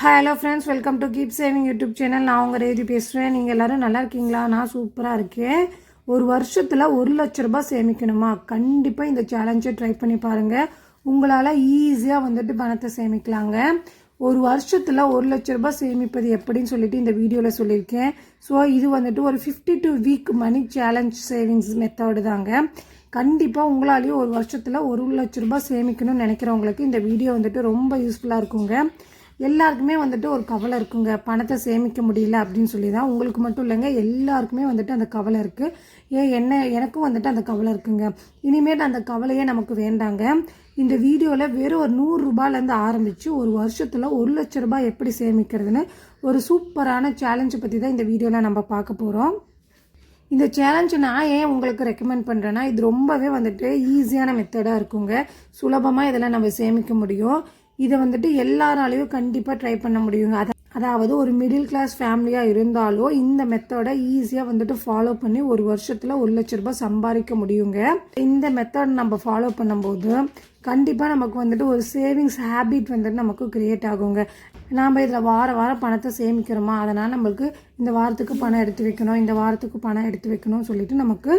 Hello friends welcome to keep saving YouTube channel நான் உங்கள் ரேதி பேசுகிறேன் நீங்கள் எல்லோரும் நல்லா இருக்கீங்களா? நான் சூப்பராக இருக்கேன். ஒரு வருஷத்தில் ஒரு லட்ச ரூபாய் சேமிக்கணுமா? கண்டிப்பாக இந்த சேலஞ்சை ட்ரை பண்ணி பாருங்கள் உங்களால் ஈஸியாக வந்துட்டு பணத்தை சேமிக்கலாங்க. ஒரு வருஷத்தில் ஒரு லட்ச ரூபாய் சேமிப்பது எப்படின்னு சொல்லிட்டு இந்த வீடியோவில் சொல்லியிருக்கேன். ஸோ இது வந்துட்டு ஒரு fifty two week money challenge savings method தாங்க. கண்டிப்பாக உங்களாலேயும் ஒரு வருஷத்தில் ஒரு லட்ச ரூபாய் சேமிக்கணும்னு நினைக்கிறவங்களுக்கு இந்த வீடியோ வந்துட்டு ரொம்ப யூஸ்ஃபுல்லாக இருக்குங்க. எல்லாருக்குமே வந்துட்டு ஒரு கவலை இருக்குங்க. பணத்தை சேமிக்க முடியல அப்படின்னு சொல்லி தான் உங்களுக்கு மட்டும் இல்லைங்க. எல்லாருக்குமே வந்துட்டு அந்த கவலை இருக்குது ஏன் என்ன எனக்கும் வந்துட்டு அந்த கவலை இருக்குங்க. இனிமேல் அந்த கவலையே நமக்கு வேண்டாங்க. இந்த வீடியோவில் வெறும் ஒரு நூறுரூபாலேருந்து ஆரம்பித்து ஒரு வருஷத்தில் ஒரு லட்ச ரூபாய் எப்படி சேமிக்கிறதுன்னு ஒரு சூப்பரான சேலஞ்சை பற்றி தான் இந்த வீடியோவில் நம்ம பார்க்க போகிறோம் இந்த சேலஞ்சு நான் ஏன் உங்களுக்கு ரெக்கமெண்ட் பண்ணுறேன்னா இது ரொம்பவே வந்துட்டு ஈஸியான மெத்தடாக இருக்குங்க. சுலபமாக இதில் நம்ம சேமிக்க முடியும். இதை வந்துட்டு எல்லாராலையும் கண்டிப்பாக ட்ரை பண்ண முடியுங்க. அதை அதாவது ஒரு மிடில் கிளாஸ் ஃபேமிலியாக இருந்தாலும் இந்த மெத்தடை ஈஸியாக வந்துட்டு ஃபாலோ பண்ணி ஒரு வருஷத்தில் ஒரு லட்ச ரூபாய் சம்பாதிக்க முடியுங்க. இந்த மெத்தட் நம்ம ஃபாலோ பண்ணும்போது கண்டிப்பாக நமக்கு வந்துட்டு ஒரு சேவிங்ஸ் ஹேபிட் வந்துட்டு நமக்கு க்ரியேட் ஆகுங்க. நாம் இதில் வார வாரம் பணத்தை சேமிக்கிறோமா? அதனால் நம்மளுக்கு இந்த வாரத்துக்கு பணம் எடுத்து வைக்கணும் இந்த வாரத்துக்கு பணம் எடுத்து வைக்கணும்னு சொல்லிட்டு நமக்கு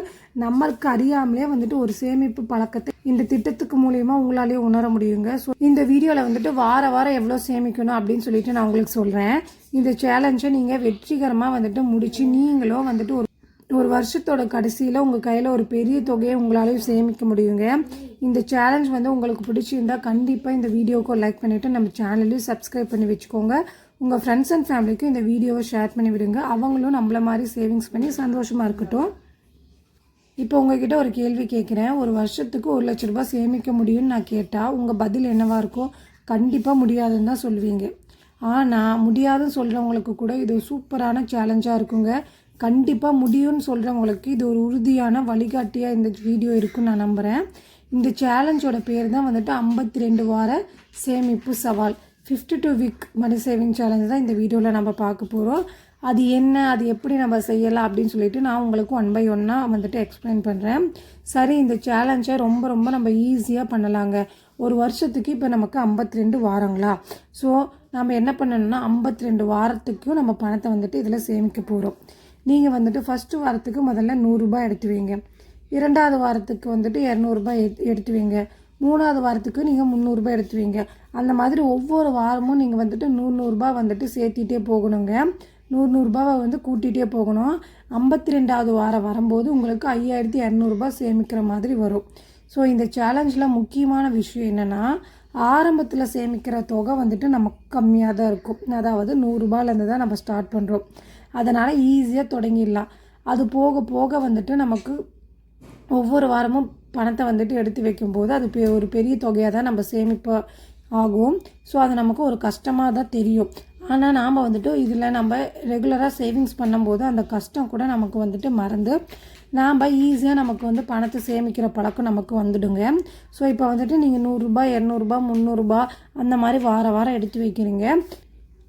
நம்மளுக்கு அறியாமலே வந்துட்டு ஒரு சேமிப்பு பழக்கத்தை இந்த திட்டத்துக்கு மூலயமா உங்களாலேயே உணர முடியுங்க. ஸோ இந்த வீடியோவில் வந்துட்டு வார வாரம் எவ்வளோ சேமிக்கணும் அப்படின்னு சொல்லிட்டு நான் உங்களுக்கு சொல்கிறேன் இந்த சேலஞ்சை நீங்கள் வெற்றிகரமாக வந்துட்டு முடித்து நீங்களும் வந்துட்டு ஒரு ஒரு வருஷத்தோட கடைசியில் உங்கள் கையில் ஒரு பெரிய தொகையை உங்களாலையும் சேமிக்க முடியுங்க. இந்த சேலஞ்ச் வந்து உங்களுக்கு பிடிச்சிருந்தா கண்டிப்பாக இந்த வீடியோக்கு லைக் பண்ணிவிட்டு நம்ம சேனலையும் சப்ஸ்கிரைப் பண்ணி வச்சுக்கோங்க. உங்கள் ஃப்ரெண்ட்ஸ் அண்ட் ஃபேமிலிக்கும் இந்த வீடியோவை ஷேர் பண்ணி விடுங்க. அவங்களும் நம்மள மாதிரி சேவிங்ஸ் பண்ணி சந்தோஷமாக இருக்கட்டும். இப்போ உங்ககிட்ட ஒரு கேள்வி கேட்குறேன் ஒரு வருஷத்துக்கு ஒரு லட்ச ரூபாய் சேமிக்க முடியும்னு நான் கேட்டால் உங்கள் பதில் என்னவாக இருக்கும்? கண்டிப்பாக முடியாதுன்னு தான் சொல்லுவீங்க. ஆனால் முடியாதுன்னு சொல்கிறவங்களுக்கு கூட இது சூப்பரான சேலஞ்சாக இருக்குங்க. கண்டிப்பாக முடியும்னு சொல்கிறவங்களுக்கு இது ஒரு உறுதியான வழிகாட்டியாக இந்த வீடியோ இருக்குன்னு நான் நம்புகிறேன் இந்த சேலஞ்சோட பேர் தான் வந்துட்டு ஐம்பத்தி ரெண்டு வார சேமிப்பு சவால். Fifty two week money saving challenge தான் இந்த வீடியோவில் நம்ம பார்க்க போகிறோம் அது என்ன அது எப்படி நம்ம செய்யலாம் அப்படின்னு சொல்லிட்டு நான் உங்களுக்கு ஒன் பை ஒன்னாக வந்துட்டு எக்ஸ்பிளைன் பண்ணுறேன் சரி இந்த சேலஞ்சை ரொம்ப ரொம்ப நம்ம ஈஸியாக பண்ணலாங்க. ஒரு வருஷத்துக்கு இப்போ நமக்கு ஐம்பத்தி ரெண்டு வாரங்களா? ஸோ நம்ம என்ன பண்ணணும்னா ஐம்பத்தி ரெண்டு வாரத்துக்கும் நம்ம பணத்தை வந்துட்டு இதில் சேமிக்க போகிறோம் நீங்கள் வந்துட்டு ஃபஸ்ட்டு வாரத்துக்கு முதல்ல நூறுரூபா எடுத்து வைங்க. இரண்டாவது வாரத்துக்கு வந்துட்டு இரநூறுபா எடுத்து வைங்க. மூணாவது வாரத்துக்கு நீங்கள் முந்நூறுரூபா எடுத்து வைங்க. அந்த மாதிரி ஒவ்வொரு வாரமும் நீங்கள் வந்துட்டு நூறு நூறுரூபா வந்துட்டு சேர்த்திட்டே போகணுங்க. நூறு நூறுரூபாவை வந்து கூட்டிகிட்டே போகணும். ஐம்பத்தி ரெண்டாவது வாரம் வரும்போது உங்களுக்கு ஐயாயிரத்தி இரநூறுபா சேமிக்கிற மாதிரி வரும். ஸோ இந்த சேலஞ்சில் முக்கியமான விஷயம் என்னென்னா ஆரம்பத்தில் சேமிக்கிற தொகை வந்துட்டு நமக்கு கம்மியாக தான் இருக்கும். அதாவது நூறுரூபாலேருந்து தான் நம்ம ஸ்டார்ட் பண்ணுறோம் அதனால் ஈஸியாக தொடங்கிடலாம். அது போக போக வந்துட்டு நமக்கு ஒவ்வொரு வாரமும் பணத்தை வந்துட்டு எடுத்து வைக்கும்போது அது பெ ஒரு பெரிய தொகையாக தான் நம்ம சேமிப்பு ஆகும். ஸோ அது நமக்கு ஒரு கஷ்டமாக தான் தெரியும். ஆனால் நாம் வந்துட்டு இதில் நம்ம ரெகுலராக சேவிங்ஸ் பண்ணும்போது அந்த கஷ்டம் கூட நமக்கு வந்துட்டு மறந்து நாம் ஈஸியாக நமக்கு வந்து பணத்தை சேமிக்கிற பழக்கம் நமக்கு வந்துடுங்க. ஸோ இப்போ வந்துட்டு நீங்கள் நூறுரூபா இரநூறுபா முந்நூறுரூபா அந்த மாதிரி வார வாரம் எடுத்து வைக்கிறீங்க.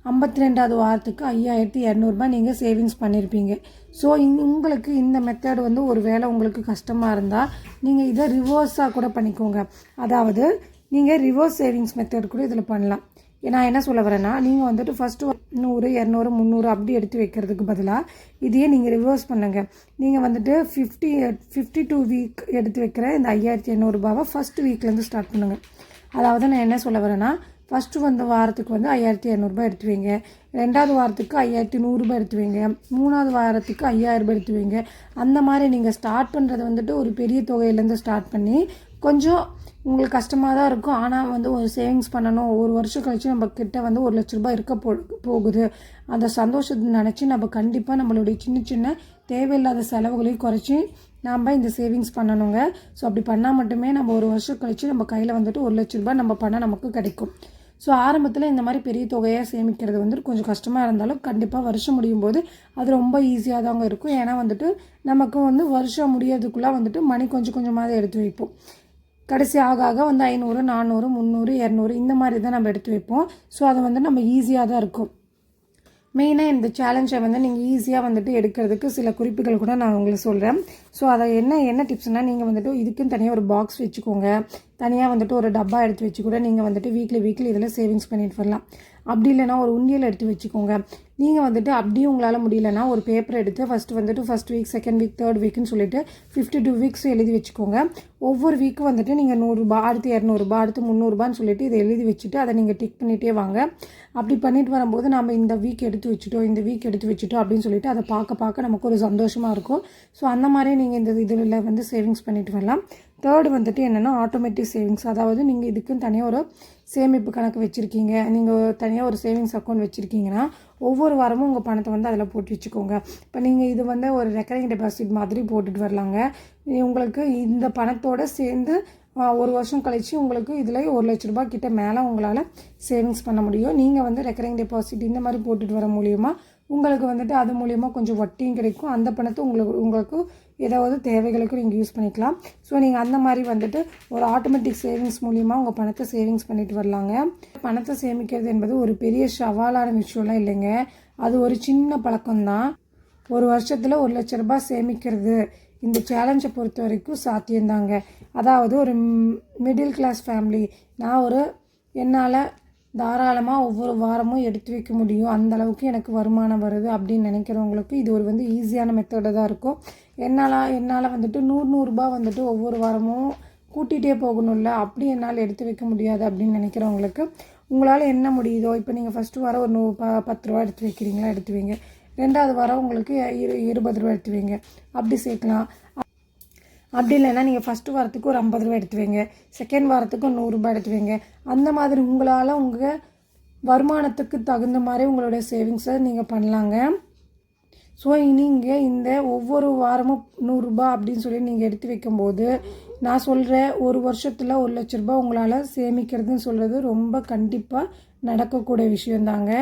ஐம்பத்தி ரெண்டாவது வாரத்துக்கு ஐயாயிரத்தி இரநூறுபா நீங்கள் சேவிங்ஸ் பண்ணியிருப்பீங்க ஸோ உங்களுக்கு இந்த மெத்தட் வந்து ஒரு வேளை உங்களுக்கு கஷ்டமாக இருந்தால் நீங்கள் இதை ரிவர்ஸாக கூட பண்ணிக்கோங்க. அதாவது நீங்கள் ரிவர்ஸ் சேவிங்ஸ் மெத்தட் கூட இதில் பண்ணலாம். நான் என்ன சொல்ல வரேன்னா நீங்கள் வந்துட்டு ஃபஸ்ட்டு நூறு இரநூறு முந்நூறு அப்படி எடுத்து வைக்கிறதுக்கு பதிலாக இதையே நீங்கள் ரிவர்ஸ் பண்ணுங்கள் நீங்கள் வந்துட்டு ஃபிஃப்டி ஃபிஃப்டி டூ வீக் எடுத்து வைக்கிற இந்த ஐயாயிரத்தி எண்ணூறுபாவை ஃபஸ்ட் வீக்லேருந்து ஸ்டார்ட் பண்ணுங்கள் அதாவது நான் என்ன சொல்ல வரேன்னா ஃபஸ்ட்டு வந்த வாரத்துக்கு வந்து ஐயாயிரத்தி இரநூறுபா எடுத்து வைங்க ரெண்டாவது வாரத்துக்கு ஐயாயிரத்தி நூறுரூபா எடுத்து வைங்க மூணாவது வாரத்துக்கு ஐயாயிரரூபா எடுத்து வைங்க அந்த மாதிரி நீங்கள் ஸ்டார்ட் பண்ணுறது வந்துட்டு ஒரு பெரிய தொகையிலேருந்து ஸ்டார்ட் பண்ணி கொஞ்சம் உங்களுக்கு கஷ்டமாக தான் இருக்கும். ஆனால் வந்து ஒரு சேவிங்ஸ் பண்ணணும். ஒரு வருஷம் கழித்து நம்ம கிட்ட வந்து ஒரு லட்ச ரூபாய் இருக்க போ போகுது. அந்த சந்தோஷத்தை நினச்சி நம்ம கண்டிப்பாக நம்மளுடைய சின்ன சின்ன தேவையில்லாத செலவுகளையும் குறைச்சி நாம் இந்த சேவிங்ஸ் பண்ணணுங்க. ஸோ அப்படி பண்ணால் மட்டுமே நம்ம ஒரு வருஷம் கழித்து நம்ம கையில் வந்துட்டு ஒரு லட்ச ரூபாய் நம்ம பணம் நமக்கு கிடைக்கும். ஸோ ஆரம்பத்தில் இந்த மாதிரி பெரிய தொகையாக சேமிக்கிறது வந்துட்டு கொஞ்சம் கஷ்டமாக இருந்தாலும் கண்டிப்பாக வருஷம் முடியும் போது அது ரொம்ப ஈஸியாக தாங்க இருக்கும். ஏன்னா வந்துட்டு நமக்கு வந்து வருஷம் முடியறதுக்குள்ளே வந்துட்டு மணி கொஞ்சம் கொஞ்சமாக எடுத்து வைப்போம். கடைசி ஆக ஆக வந்து ஐநூறு நானூறு முந்நூறு இரநூறு இந்த மாதிரி தான் நம்ம எடுத்து வைப்போம். ஸோ அது வந்து நம்ம ஈஸியாக தான் இருக்கும். மெயினாக இந்த சேலஞ்சை வந்து நீங்கள் ஈஸியாக வந்துட்டு எடுக்கிறதுக்கு சில குறிப்புகள் கூட நான் உங்களுக்கு சொல்கிறேன் ஸோ அதை என்ன என்ன டிப்ஸ்னால் நீங்கள் வந்துட்டு இதுக்குன்னு தனியாக ஒரு பாக்ஸ் வச்சுக்கோங்க. தனியாக வந்துட்டு ஒரு டப்பா எடுத்து வச்சு கூட நீங்கள் வந்துட்டு வீக்லி வீக்லி இதில் சேவிங்ஸ் பண்ணிட்டு வரலாம். அப்படி இல்லைன்னா ஒரு உண்டியல் எடுத்து வச்சுக்கோங்க. நீங்கள் வந்துட்டு அப்படியே உங்களால் முடியலன்னா ஒரு பேப்பர் எடுத்து ஃபஸ்ட்டு வந்துட்டு first week second week third வீக்னு சொல்லிட்டு ஃபிஃப்டி டூ வீக்ஸ் எழுதி வச்சுக்கோங்க. ஒவ்வொரு வீக்கும் வந்துட்டு நீங்கள் நூறுரூபா அடுத்து இரநூறுபா அடுத்து முந்நூறுபான்னு சொல்லிட்டு இதை எழுதி வச்சுட்டு அதை நீங்கள் டிக் பண்ணிகிட்டே வாங்க. அப்படி பண்ணிட்டு வரும்போது நம்ம இந்த வீக் எடுத்து வச்சுட்டோம் இந்த வீக் எடுத்து வச்சுட்டோம் அப்படின்னு சொல்லிட்டு அதை பார்க்க பார்க்க நமக்கு ஒரு சந்தோஷமாக இருக்கும். ஸோ அந்த மாதிரி நீங்கள் இந்த இதில் வந்து சேவிங்ஸ் பண்ணிட்டு வரலாம். தேர்டு வந்துட்டு என்னென்னா ஆட்டோமேட்டிக் சேவிங்ஸ் அதாவது நீங்கள் இதுக்குன்னு தனியாக ஒரு சேமிப்பு கணக்கு வச்சுருக்கீங்க. நீங்கள் தனியாக ஒரு சேவிங்ஸ் அக்கௌண்ட் வச்சுருக்கீங்கன்னா ஒவ்வொரு வாரமும் உங்கள் பணத்தை வந்து அதில் போட்டு வச்சுக்கோங்க. இப்போ நீங்கள் இது வந்து ஒரு ரெக்கரிங் டெபாசிட் மாதிரி போட்டுட்டு வரலாங்க. உங்களுக்கு இந்த பணத்தோடு சேர்ந்து ஒரு வருஷம் கழித்து உங்களுக்கு இதில் ஒரு லட்ச ரூபாய் கிட்ட மேலே உங்களால் சேவிங்ஸ் பண்ண முடியும். நீங்கள் வந்து ரெக்கரிங் டெபாசிட் இந்த மாதிரி போட்டுட்டு வர மூலியமாக உங்களுக்கு வந்துட்டு அது மூலயமா கொஞ்சம் வட்டியும் கிடைக்கும். அந்த பணத்தை உங்களுக்கு உங்களுக்கு ஏதாவது தேவைகளுக்கு நீங்கள் யூஸ் பண்ணிக்கலாம். ஸோ நீங்கள் அந்த மாதிரி வந்துட்டு ஒரு ஆட்டோமேட்டிக் சேவிங்ஸ் மூலிமா உங்கள் பணத்தை சேவிங்ஸ் பண்ணிட்டு வரலாங்க. பணத்தை சேமிக்கிறது என்பது ஒரு பெரிய சவாலான விஷயம்லாம் இல்லைங்க. அது ஒரு சின்ன பழக்கம்தான். ஒரு வருஷத்தில் ஒரு லட்ச ரூபாய் சேமிக்கிறது இந்த சேலஞ்சை பொறுத்த வரைக்கும் சாத்தியம்தாங்க. அதாவது ஒரு மிடில் கிளாஸ் ஃபேமிலி நான் ஒரு என்னால் தாராளமாக ஒவ்வொரு வாரமும் எடுத்து வைக்க முடியும். அந்த அளவுக்கு எனக்கு வருமானம் வருது அப்படின்னு நினைக்கிறவங்களுக்கு இது ஒரு வந்து ஈஸியான மெத்தடாக தான் இருக்கும். என்னால் என்னால் வந்துட்டு நூறு நூறுரூபா வந்துட்டு ஒவ்வொரு வாரமும் கூட்டிகிட்டே போகணும்ல அப்படி என்னால் எடுத்து வைக்க முடியாது அப்படின்னு நினைக்கிறவங்களுக்கு உங்களால் என்ன முடியுதோ இப்போ நீங்கள் ஃபஸ்ட்டு வாரம் ஒரு நூ ப பத்து ரூபா எடுத்து வைக்கிறீங்களா எடுத்து வைங்க. ரெண்டாவது வாரம் உங்களுக்கு இரு இருபது ரூபா எடுத்து வைங்க. அப்படி சேர்க்கலாம். அப்படி இல்லைன்னா நீங்கள் ஃபஸ்ட்டு வாரத்துக்கு ஒரு ஐம்பது ரூபா எடுத்து வைங்க. செகண்ட் வாரத்துக்கு ஒரு நூறுரூபா எடுத்து வைங்க. அந்த மாதிரி உங்களால் உங்கள் வருமானத்துக்கு தகுந்த மாதிரி உங்களுடைய சேவிங்ஸை நீங்கள் பண்ணலாங்க. ஸோ நீங்கள் இந்த ஒவ்வொரு வாரமும் நூறுரூபா அப்படின்னு சொல்லி நீங்கள் எடுத்து வைக்கும்போது நான் சொல்கிற ஒரு வருஷத்தில் ஒரு லட்ச ரூபாய் உங்களால் சேமிக்கிறதுன்னு சொல்கிறது ரொம்ப கண்டிப்பாக நடக்கக்கூடிய விஷயந்தாங்க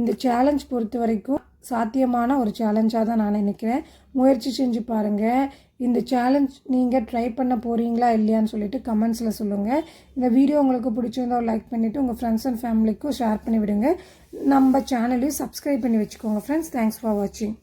இந்த சேலஞ்ச் பொறுத்த வரைக்கும் சாத்தியமான ஒரு சேலஞ்சாக தான் நான் நினைக்கிறேன். முயற்சி செஞ்சு பாருங்கள் இந்த சேலஞ்ச் நீங்கள் ட்ரை பண்ண போகிறீங்களா இல்லையான்னு சொல்லிட்டு கமெண்ட்ஸில் சொல்லுங்கள் இந்த வீடியோ உங்களுக்கு பிடிச்சிருந்தா லைக் பண்ணிவிட்டு உங்கள் ஃப்ரெண்ட்ஸ் அண்ட் ஃபேமிலிக்கும் ஷேர் பண்ணி விடுங்க நம்ம சேனலையும் சப்ஸ்கிரைப் பண்ணி வச்சுக்கோங்க ஃப்ரெண்ட்ஸ் தேங்க்ஸ் ஃபார் வாட்சிங்